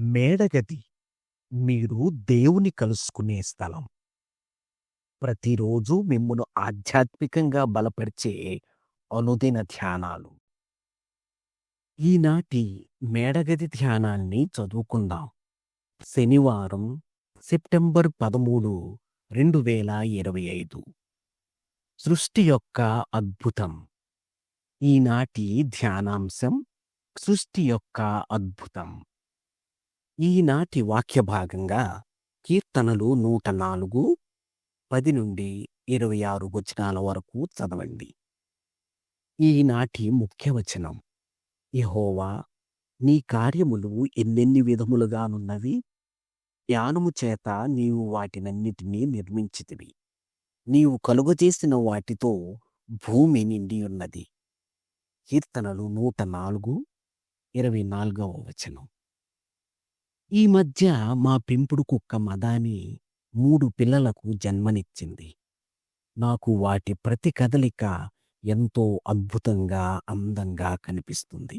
మేడగది మీరు దేవుని కలుసుకునే స్థలం. ప్రతిరోజు మిమ్మును ఆధ్యాత్మికంగా బలపరిచే అనుదిన ధ్యానాలు. ఈనాటి మేడగది ధ్యానాన్ని చదువుకుందాం. శనివారం సెప్టెంబర్ పదమూడు రెండు వేల ఇరవై ఐదు సృష్టి యొక్క అద్భుతం ఈనాటి ధ్యానాంశం సృష్టి యొక్క అద్భుతం ఈనాటి వాక్య భాగంగా కీర్తనలు నూట నాలుగు పది నుండి ఇరవై ఆరు వచనాల వరకు చదవండి. ఈనాటి ముఖ్య వచనం యహోవా నీ కార్యములు ఎన్నెన్ని విధములుగానున్నవి? జ్ఞానము చేత నీవు వాటినన్నిటినీ నిర్మించితివి. నీవు కలుగజేసిన వాటితో భూమి నిండి ఉన్నది. కీర్తనలు నూట నాలుగు ఇరవై నాలుగవ వచనం. ఈ మధ్య మా పెంపుడు కుక్క మదాని మూడు పిల్లలకు జన్మనిచ్చింది. నాకు వాటి ప్రతి కదలిక ఎంతో అద్భుతంగా అందంగా కనిపిస్తుంది.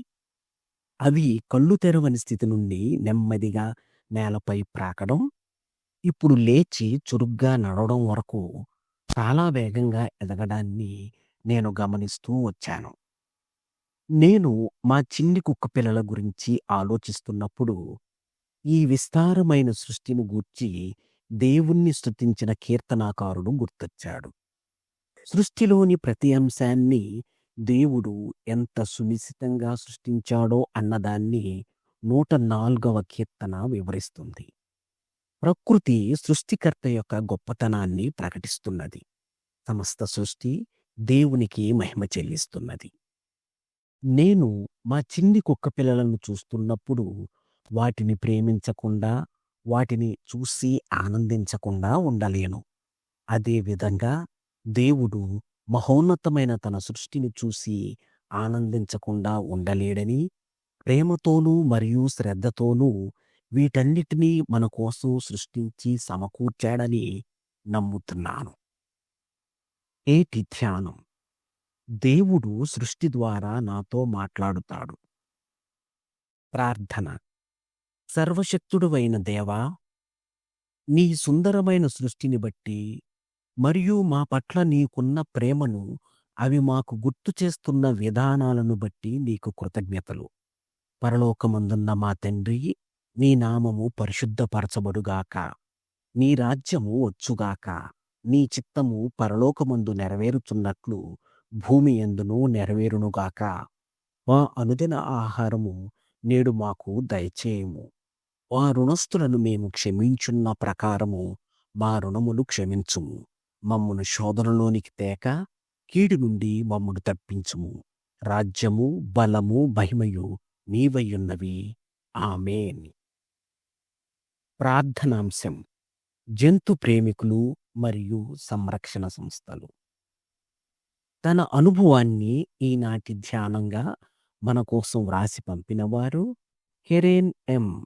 అవి కళ్ళు తెరవని స్థితి నుండి నెమ్మదిగా నేలపై ప్రాకడం ఇప్పుడు లేచి చురుగ్గా నడవడం వరకు చాలా వేగంగా ఎదగడాన్ని నేను గమనిస్తూ వచ్చాను. నేను మా చిన్ని కుక్క పిల్లల గురించి ఆలోచిస్తున్నప్పుడు ఈ విస్తారమైన సృష్టిని గూర్చి దేవుణ్ణి స్థుతించిన కీర్తనాకారుడు గుర్తొచ్చాడు. సృష్టిలోని ప్రతి అంశాన్ని దేవుడు ఎంత సునిశితంగా సృష్టించాడో అన్నదాన్ని నూట నాలుగవ కీర్తన వివరిస్తుంది. ప్రకృతి సృష్టికర్త యొక్క గొప్పతనాన్ని ప్రకటిస్తున్నది. సమస్త సృష్టి దేవునికి మహిమ చెల్లిస్తున్నది. నేను మా చిన్ని కుక్క పిల్లలను చూస్తున్నప్పుడు వాటిని ప్రేమించకుండా వాటిని చూసి ఆనందించకుండా ఉండలేను. అదేవిధంగా దేవుడు మహోన్నతమైన తన సృష్టిని చూసి ఆనందించకుండా ఉండలేడని ప్రేమతోనూ మరియు శ్రద్ధతోనూ వీటన్నిటినీ మన కోసం సృష్టించి సమకూర్చాడని నమ్ముతున్నాను. ఏటి ధ్యానం? దేవుడు సృష్టి ద్వారా నాతో మాట్లాడుతాడు. ప్రార్థన. సర్వశక్తుడువైన దేవా నీ సుందరమైన సృష్టిని బట్టి మరియు మా పట్ల నీకున్న ప్రేమను అవి మాకు గుర్తు చేస్తున్న విధానాలను బట్టి నీకు కృతజ్ఞతలు. పరలోకమందున్న మా తండ్రి నీ నామము పరిశుద్ధపరచబడుగాక. నీ రాజ్యము వచ్చుగాక. నీ చిత్తము పరలోకమందు నెరవేరుచున్నట్లు భూమి ఎందును నెరవేరునుగాక. మా అనుదిన ఆహారము నేడు మాకు దయచేయము. మా రుణస్థులను మేము క్షమించున్న ప్రకారము మా రుణములు క్షమించుము. మమ్మును శోధనలోనికి తేక కీడు నుండి మమ్మను తప్పించుము. రాజ్యము బలము మహిమయు నీవయ్యున్నవి. ఆమెని. ప్రార్థనాంశం. జంతు ప్రేమికులు మరియు సంరక్షణ సంస్థలు. తన అనుభవాన్ని ఈనాటి ధ్యానంగా మన కోసం వ్రాసి పంపినవారు హెరేన్ ఎం.